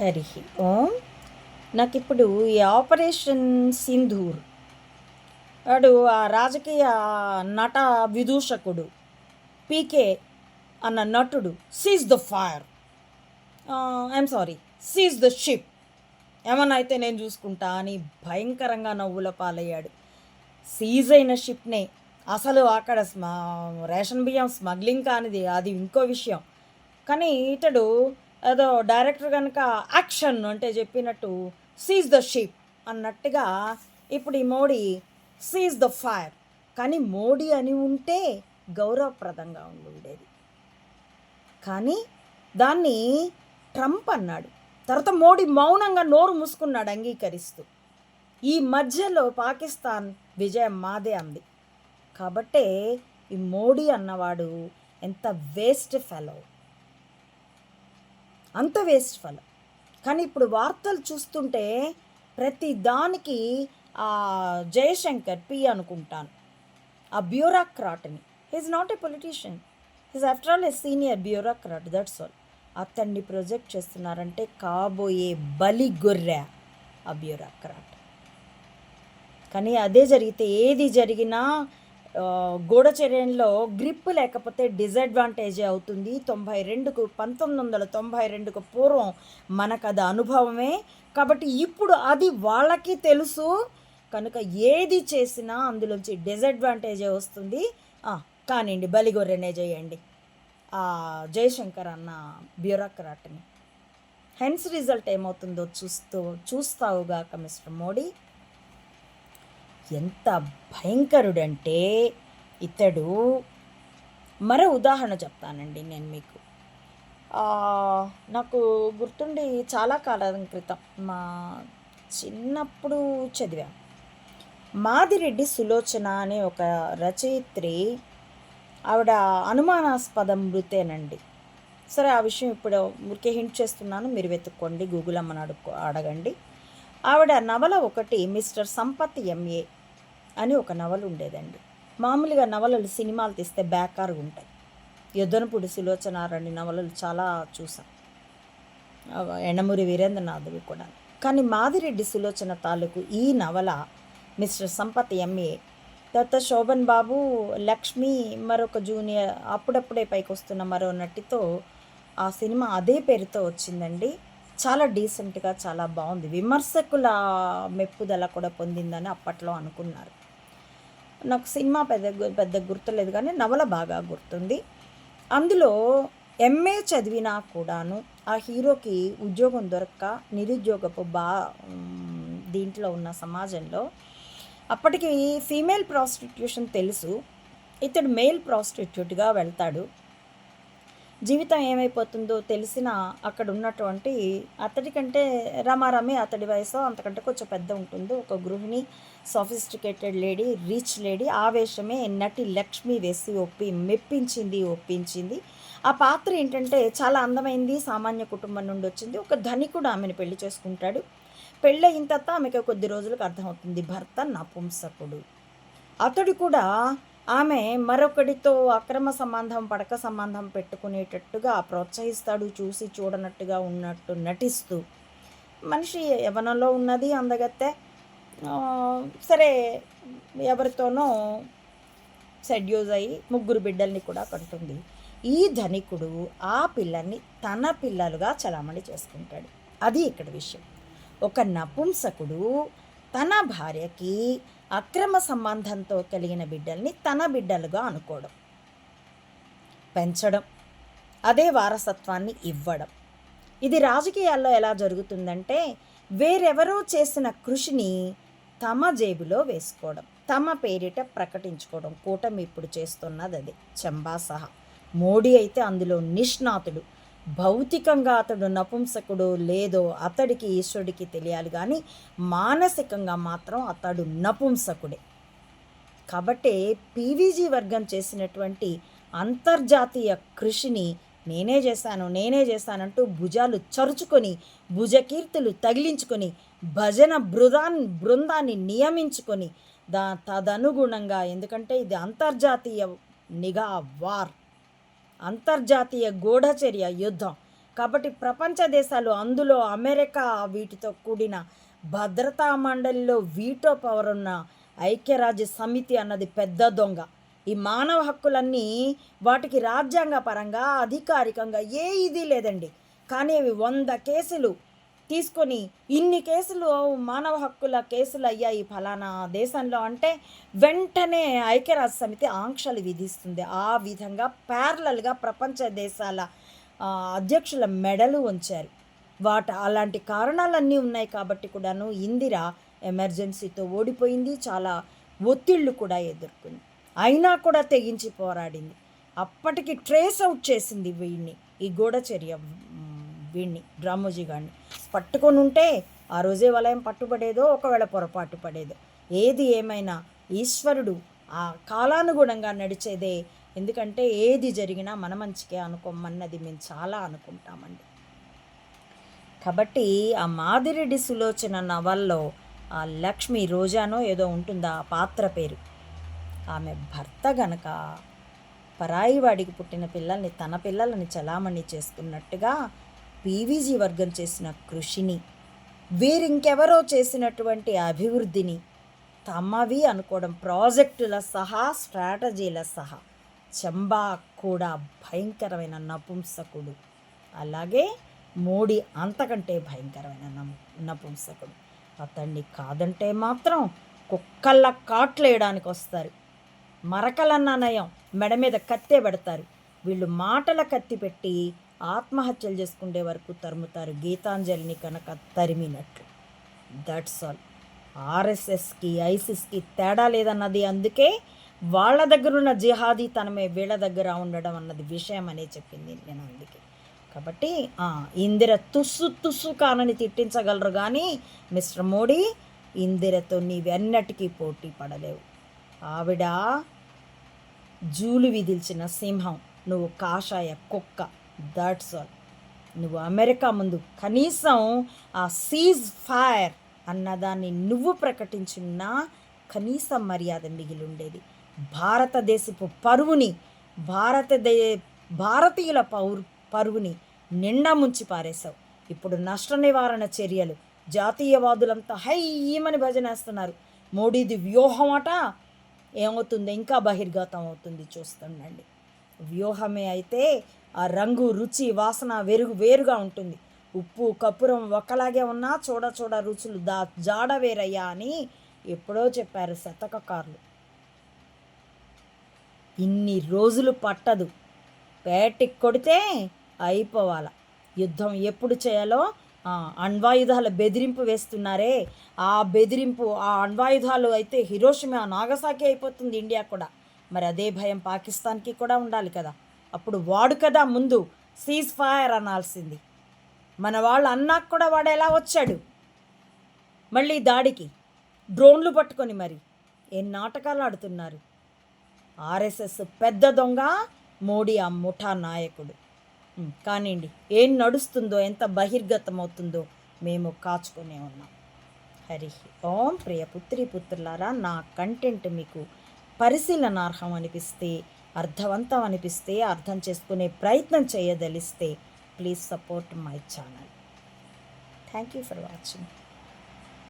హరి ఓం. నాకు ఇప్పుడు ఈ ఆపరేషన్ సింధూర్. వాడు ఆ రాజకీయ నట విదూషకుడు పీకే అన్న నటుడు seize the fire I'm sorry seize the ship ఏమన్నా అయితే నేను చూసుకుంటా అని భయంకరంగా నవ్వుల పాలయ్యాడు. సీజ్ అయిన షిప్నే అసలు అక్కడ స్మ రేషన్ బియ్యం స్మగ్లింగ్ కానిది అది ఇంకో విషయం. కానీ ఇతడు ఏదో డైరెక్టర్ కనుక యాక్షన్ అంటే చెప్పినట్టు సీజ్ ద షిప్ అన్నట్టుగా ఇప్పుడు ఈ మోడీ సీజ్ ద ఫైర్ కానీ మోడీ అని ఉంటే గౌరవప్రదంగా ఉండి ఉండేది. కానీ దాన్ని ట్రంప్ అన్నాడు. తర్వాత మోడీ మౌనంగా నోరు మూసుకున్నాడు అంగీకరిస్తూ. ఈ మధ్యలో పాకిస్తాన్ విజయం మాదే అంది. కాబట్టే ఈ మోడీ అన్నవాడు ఎంత వేస్ట్ ఫెలో అంత వేస్ట్ ఫలం. కానీ ఇప్పుడు వార్తలు చూస్తుంటే ప్రతి దానికి ఆ జయశంకర్ పి అనుకుంటాను. ఆ బ్యూరోక్రాట్ని. He's not a politician he's after all a senior bureaucrat that's all అతన్ని ప్రొజెక్ట్ చేస్తున్నారంటే కాబోయే బలి గొర్రె ఆ బ్యూరోక్రాట్. కానీ అదే జరిగితే ఏది జరిగినా గూఢచర్యంలో గ్రిప్ లేకపోతే డిసడ్వాంటేజే అవుతుంది. తొంభై రెండుకు పంతొమ్మిది వందల తొంభై రెండుకు పూర్వం మనకు అది అనుభవమే. కాబట్టి ఇప్పుడు అది వాళ్ళకి తెలుసు. కనుక ఏది చేసినా అందులోంచి డిసడ్వాంటేజే వస్తుంది. కానివ్వండి బలిగొర్రెనే చేయండి. ఆ జయశంకర్ అన్న బ్యూరోక్రాట్ని. హెన్స్ రిజల్ట్ ఏమవుతుందో చూస్తూ చూస్తావుగాక మిస్టర్ మోడీ. ఎంత భయంకరుడంటే ఇతడు మరో ఉదాహరణ చెప్తానండి నేను మీకు. నాకు గుర్తుండి చాలా కాలం క్రితం మా చిన్నప్పుడు చదివాం. మాదిరెడ్డి సులోచన అనే ఒక రచయిత్రి ఆవిడ అనుమానాస్పద మృతేనండి. సరే ఆ విషయం ఇప్పుడు ఊరికే హింట్ చేస్తున్నాను మీరు వెతుక్కోండి గూగుల్ అమ్మని అడుక్కో అడగండి. ఆవిడ నవల ఒకటి మిస్టర్ సంపత్ ఎంఏ అని ఒక నవల ఉండేదండి. మామూలుగా నవలలు సినిమాలు తీస్తే బేకారుగా ఉంటాయి. యుద్ధనపుడి సులోచనారాణి నవలలు చాలా చూసాం. ఎండమూరి వీరేంద్రనాథుడు కూడా. కానీ మాదిరెడ్డి సులోచన తాలూకు ఈ నవల మిస్టర్ సంపత్ ఎంఏ తర్వాత శోభన్ బాబు లక్ష్మి మరొక జూనియర్ అప్పుడప్పుడే పైకి వస్తున్న మరో నటితో ఆ సినిమా అదే పేరుతో వచ్చిందండి. చాలా డీసెంట్గా చాలా బాగుంది. విమర్శకుల మెప్పుదల కూడా పొందిందని అప్పట్లో అనుకున్నారు. నాకు సినిమా పెద్ద పెద్ద గుర్తులేదు కానీ నవల బాగా గుర్తుంది. అందులో ఎంఏ చదివినా కూడాను ఆ హీరోకి ఉద్యోగం దొరక్క నిరుద్యోగపు బా దీంట్లో ఉన్న సమాజంలో. అప్పటికి ఫీమేల్ ప్రాస్టిట్యూషన్ తెలుసు. ఇతడు మేల్ ప్రాస్టిట్యూట్గా వెళ్తాడు. జీవితం ఏమైపోతుందో తెలిసిన అక్కడ ఉన్నటువంటి అతడికంటే రమారమే అతడి వయసు అంతకంటే కొంచెం పెద్ద ఉంటుంది. ఒక గృహిణి సోఫిస్టికేటెడ్ లేడీ రీచ్ లేడీ ఆవేశమే నటి లక్ష్మి వేసి ఒప్పి మెప్పించింది ఒప్పించింది. ఆ పాత్ర ఏంటంటే చాలా అందమైంది. సామాన్య కుటుంబం నుండి వచ్చింది. ఒక ధనికుడు ఆమెను పెళ్ళి చేసుకుంటాడు. పెళ్ళయిన తర్వాత ఆమెకు కొద్ది రోజులకు అర్థమవుతుంది. భర్త నపుంసకుడు. అతడు కూడా ఆమె మరొకడితో అక్రమ సంబంధం పడక సంబంధం పెట్టుకునేటట్టుగా ప్రోత్సహిస్తాడు చూసి చూడనట్టుగా ఉన్నట్టు నటిస్తూ. మనిషి యవనంలో ఉన్నది అందగత్తే. సరే ఎవరితోనో సెడ్యూజ్ అయ్యి ముగ్గురు బిడ్డల్ని కూడా కంటుంది ఈ ధనికుడు ఆ పిల్లల్ని తన పిల్లలుగా చలామణి చేసుకుంటాడు. అది ఇక్కడ విషయం. ఒక నపుంసకుడు తన భార్యకి అక్రమ సంబంధంతో కలిగిన బిడ్డల్ని తన బిడ్డలుగా అనుకోవడం. పెంచడం. అదే వారసత్వాన్ని ఇవ్వడం. ఇది రాజకీయాల్లో ఎలా జరుగుతుందంటే వేరెవరో చేసిన కృషిని తమ జేబులో వేసుకోవడం. తమ పేరిట ప్రకటించుకోవడం. కూటమి ఇప్పుడు చేస్తున్నది అది చంబా సహా మోడీ అయితే అందులో నిష్ణాతుడు భౌతికంగా అతడు నపుంసకుడు లేదో అతడికి ఈశ్వరుడికి తెలియాలి. కానీ మానసికంగా మాత్రం అతడు నపుంసకుడే. కాబట్టే పీవీజీ వర్గం చేసినటువంటి అంతర్జాతీయ కృషిని నేనే చేశాను నేనే చేశానంటూ భుజాలు చరుచుకొని భుజకీర్తులు తగిలించుకొని భజన బృదాన్ బృందాన్ని నియమించుకొని దా తదనుగుణంగా ఎందుకంటే ఇది అంతర్జాతీయ నిఘా వార్. అంతర్జాతీయ గూఢచర్య యుద్ధం. కాబట్టి ప్రపంచ దేశాలు అందులో అమెరికా వీటితో కూడిన భద్రతా మండలిలో వీటో పవర్ ఉన్న ఐక్యరాజ్య సమితి అన్నది పెద్ద దొంగ. ఈ మానవ హక్కులన్నీ వాటికి రాజ్యాంగ పరంగా అధికారికంగా ఏ ఇది లేదండి. కానీ అవి వంద కేసులు తీసుకొని ఇన్ని కేసులు మానవ హక్కుల కేసులు అయ్యాయి ఫలానా దేశంలో అంటే వెంటనే ఐక్యరాజ్య సమితి ఆంక్షలు విధిస్తుంది. ఆ విధంగా ప్యారలల్గా ప్రపంచ దేశాల అధ్యక్షుల మెడలు ఉంచారు వాట అలాంటి కారణాలన్నీ ఉన్నాయి కాబట్టి కూడాను ఇందిర ఎమర్జెన్సీతో ఓడిపోయింది. చాలా ఒత్తిళ్ళు కూడా ఎదుర్కొంది. అయినా కూడా తెగించి పోరాడింది. అప్పటికి ట్రేస్ అవుట్ చేసింది వీడిని ఈ గూఢచర్య మ్, వీడిని రామోజీ గారిని. పట్టుకొని ఉంటే ఆ రోజే వలయం పట్టుబడేదో ఒకవేళ పొరపాటు పడేదో. ఏది ఏమైనా ఈశ్వరుడు ఆ కాలానుగుణంగా నడిచేదే. ఎందుకంటే ఏది జరిగినా మన మంచికే అనుకోమన్నది మేము చాలా అనుకుంటామండి. కాబట్టి ఆ మాదిరెడ్డి సులోచన నవల్లో ఆ లక్ష్మి రోజానో ఏదో ఉంటుందా ఆ పాత్ర పేరు. ఆమె భర్త గనక పరాయి వాడికి పుట్టిన పిల్లల్ని తన పిల్లలని చలామణి చేసుకున్నట్టుగా పీవీజీ వర్గం చేసిన కృషిని వీరింకెవరో చేసినటువంటి అభివృద్ధిని తమవి అనుకోవడం ప్రాజెక్టుల సహా స్ట్రాటజీల సహా చంబా కూడా భయంకరమైన నపుంసకుడు. అలాగే మోడీ అంతకంటే భయంకరమైన నపుంసకుడు. అతన్ని కాదంటే మాత్రం కుక్కల్ల కాట్లేయడానికి వస్తారు. మరకలన్న నయం మెడ మీద కత్తే పెడతారు. వీళ్ళు మాటల కత్తి పెట్టి ఆత్మహత్యలు చేసుకునే వరకు తరుముతారు గీతాంజలిని కనుక తరిమినట్లు. దట్స్ ఆల్ ఆర్ఎస్ఎస్కి ఐసిస్కి తేడా లేదన్నది. అందుకే వాళ్ళ దగ్గర ఉన్న జిహాదీ తనమే వీళ్ళ దగ్గర ఉండడం అన్నది విషయం అనే చెప్పింది నేను అందుకే. కాబట్టి ఇందిర తుస్సు తుస్సు కానని తిట్టించగలరు కానీ మిస్టర్ మోడీ ఇందిరతో నీవెన్నటికీ పోటీ పడలేవు. ఆవిడ జూలు విధిల్చిన సింహం నువ్వు కాషాయ కుక్క. దట్స్ ఆల్ నువ్వు అమెరికా ముందు కనీసం ఆ సీజ్ ఫైర్ అన్నదాన్ని నువ్వు ప్రకటించున్నా కనీస మర్యాద మిగిలి ఉండేది భారతదేశపు పరువుని భారతదే భారతీయుల పౌరు పరువుని నిండా ముంచి పారేశావు. ఇప్పుడు నష్ట నివారణ చర్యలు జాతీయవాదులంతా హైమని భజనేస్తున్నారు మోడీది వ్యూహం అట ఏమవుతుందో? ఇంకా బహిర్గతం అవుతుంది చూస్తుండండి. వ్యూహమే అయితే ఆ రంగు రుచి వాసన వెరుగు వేరుగా ఉంటుంది. ఉప్పు కపురం ఒకలాగే ఉన్నా చూడ చూడ రుచులు దా జాడ వేరయ్యా అని ఎప్పుడో చెప్పారు శతకకారులు. ఇన్ని రోజులు పట్టదు. పేటికి కొడితే అయిపోవాల. యుద్ధం ఎప్పుడు చేయాలో అణ్వాయుధాల బెదిరింపు వేస్తున్నారే. ఆ బెదిరింపు ఆ అణ్వాయుధాలు అయితే హిరోషిమా నాగసాకి అయిపోతుంది ఇండియా కూడా. మరి అదే భయం పాకిస్తాన్కి కూడా ఉండాలి కదా. అప్పుడు వాడు కదా ముందు. సీజ్ ఫైర్ అనాల్సింది. మన వాళ్ళు అన్నాక కూడా వాడు ఎలా వచ్చాడు? మళ్ళీ దాడికి. డ్రోన్లు పట్టుకొని మరి. ఏం నాటకాలు ఆడుతున్నారు? ఆర్ఎస్ఎస్ పెద్ద దొంగ మోడీ ఆ ముఠా నాయకుడు. కానివ్వండి. ఏం నడుస్తుందో ఎంత బహిర్గతం అవుతుందో మేము కాచుకునే ఉన్నాం. హరి ఓం ప్రియ పుత్రి పుత్రులారా నా కంటెంట్ మీకు పరిశీలనార్హం అనిపిస్తే అర్థవంతం అనిపిస్తే అర్థం చేసుకునే ప్రయత్నం చేయదలిస్తే please support my channel thank you for watching